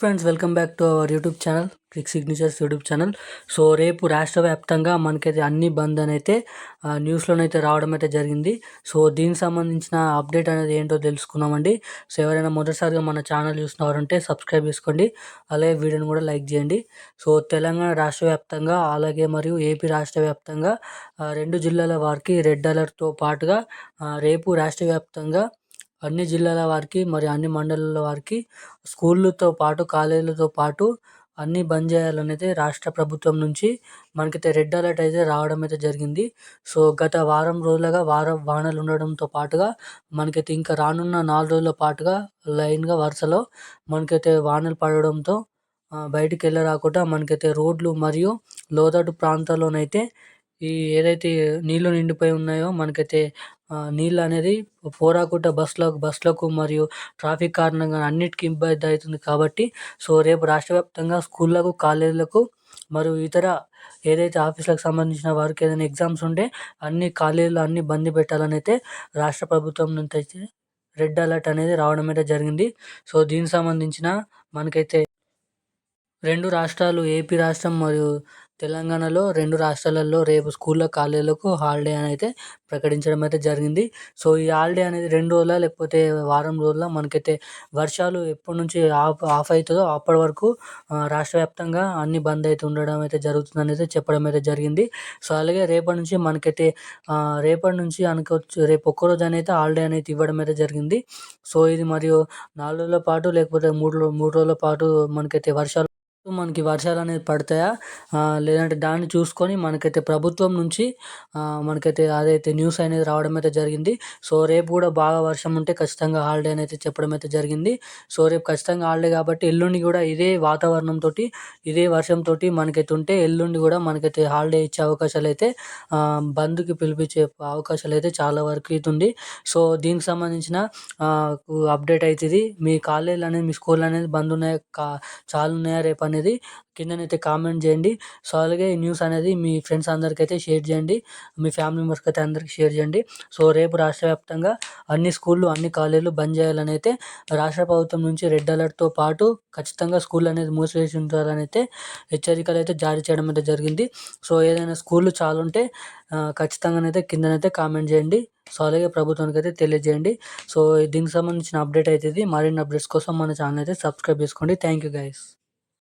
Friends welcome back to our YouTube channel click signatures YouTube channel so రేపు రాష్ట్ర వ్యాప్తంగా మనకైతే అన్ని బంద్ అని అయితే న్యూస్లోనైతే రావడం అయితే జరిగింది. సో దీనికి సంబంధించిన అప్డేట్ అనేది ఏంటో తెలుసుకున్నామండి సో ఎవరైనా మొదటిసారిగా మన ఛానల్ చూస్తున్నారంటే సబ్స్క్రైబ్ చేసుకోండి. అలాగే వీడియోని కూడా లైక్ చేయండి. సో తెలంగాణ రాష్ట్ర వ్యాప్తంగా అలాగే మరియు ఏపీ రాష్ట్ర వ్యాప్తంగా రెండు జిల్లాల వారికి రెడ్ అలర్ట్తో పాటుగా రేపు రాష్ట్ర వ్యాప్తంగా అన్ని జిల్లాల వారికి మరియు అన్ని మండలాల వారికి స్కూళ్ళతో పాటు కాలేజీలతో పాటు అన్నీ బంద్ చేయాలని అయితే రాష్ట్ర ప్రభుత్వం నుంచి మనకైతే రెడ్ అలర్ట్ అయితే రావడం అయితే జరిగింది. సో గత వారం రోజులుగా వారం వానలు ఉండడంతో పాటుగా మనకైతే ఇంకా రానున్న నాలుగు రోజుల పాటుగా లైన్గా వరుసలో మనకైతే వానలు పడడంతో బయటికి వెళ్ళరాకుండా మనకైతే రోడ్లు మరియు లోతట్టు ప్రాంతాల్లోనైతే ఈ ఏదైతే నీళ్ళు నిండిపోయి ఉన్నాయో మనకైతే నీళ్ళు అనేది పోరాకుట బస్సులకు బస్సులకు మరియు ట్రాఫిక్ కారణంగా అన్నిటికీ ఇబ్బంది అవుతుంది కాబట్టి సో రేపు రాష్ట్ర వ్యాప్తంగా స్కూళ్ళకు కాలేజీలకు మరియు ఇతర ఏదైతే ఆఫీసులకు సంబంధించిన వారికి ఏదైనా ఎగ్జామ్స్ ఉంటే అన్ని కాలేజీలు అన్ని బంద్ పెట్టాలని అయితే రాష్ట్ర ప్రభుత్వం నుంచి అయితే రెడ్ అలర్ట్ అనేది రావడం అయితే జరిగింది. సో దీనికి సంబంధించిన మనకైతే రెండు రాష్ట్రాలు ఏపీ రాష్ట్రం మరియు తెలంగాణలో రెండు రాష్ట్రాలలో రేపు స్కూళ్ళ కాలేజీలకు హాలిడే అని అయితే ప్రకటించడం అయితే జరిగింది. సో ఈ హాలిడే అనేది రెండు రోజుల లేకపోతే వారం రోజుల మనకైతే వర్షాలు ఎప్పటి నుంచి ఆఫ్ ఆఫ్ అవుతుందో అప్పటి వరకు రాష్ట్ర వ్యాప్తంగా అన్ని బంద్ అయితే ఉండడం అయితే జరుగుతుంది అనేది చెప్పడం అయితే జరిగింది. సో అలాగే రేపటి నుంచి మనకైతే రేపటి నుంచి అనుకోవచ్చు రేపు ఒక్కరోజు అనేది హాలిడే అనేది ఇవ్వడం అయితే జరిగింది. సో ఇది మరియు నాలుగు రోజుల పాటు లేకపోతే మూడు మూడు రోజుల పాటు మనకైతే వర్షాలు మనకి వర్షాలు అనేది పడతాయా? లేదంటే దాన్ని చూసుకొని మనకైతే ప్రభుత్వం నుంచి మనకైతే అదైతే న్యూస్ అనేది రావడం అయితే జరిగింది. సో రేపు కూడా బాగా వర్షం ఉంటే ఖచ్చితంగా హాలిడే అయితే చెప్పడం అయితే జరిగింది. సో రేపు ఖచ్చితంగా హాలిడే కాబట్టి ఎల్లుండి కూడా ఇదే వాతావరణంతో ఇదే వర్షంతో మనకైతే ఉంటే ఎల్లుండి కూడా మనకైతే హాలిడే ఇచ్చే అవకాశాలు అయితే బంద్కి పిలిపించే అవకాశాలు అయితే చాలా వరకు అవుతుంది సో దీనికి సంబంధించిన అప్డేట్ అవుతుంది మీ కాలేజీలు అనేది మీ స్కూల్ అనేది బంద్ ఉన్నాయా? చాలు ఉన్నాయా రేపు అనేది అనేది కిందనైతే కామెంట్ చేయండి. సో అలాగే ఈ న్యూస్ అనేది మీ ఫ్రెండ్స్ అందరికైతే అయితే షేర్ చేయండి. మీ ఫ్యామిలీ మెంబర్స్కి అయితే అందరికీ షేర్ చేయండి. సో రేపు రాష్ట్ర వ్యాప్తంగా అన్ని స్కూళ్ళు అన్ని కాలేజీలు బంద్ చేయాలని అయితే రాష్ట్ర ప్రభుత్వం నుంచి రెడ్ అలర్ట్తో పాటు ఖచ్చితంగా స్కూల్ అనేది మూసివేసి ఉంటారని అయితే హెచ్చరికలు అయితే జారీ చేయడం అయితే జరిగింది. సో ఏదైనా స్కూళ్ళు చాలా ఉంటే ఖచ్చితంగానైతే కిందనైతే కామెంట్ చేయండి. సో అలాగే ప్రభుత్వానికి అయితే తెలియజేయండి. సో దీనికి సంబంధించిన అప్డేట్ అయితే మరిన్ని అప్డేట్స్ కోసం మన ఛానల్ అయితే సబ్స్క్రైబ్ చేసుకోండి. Thank you guys.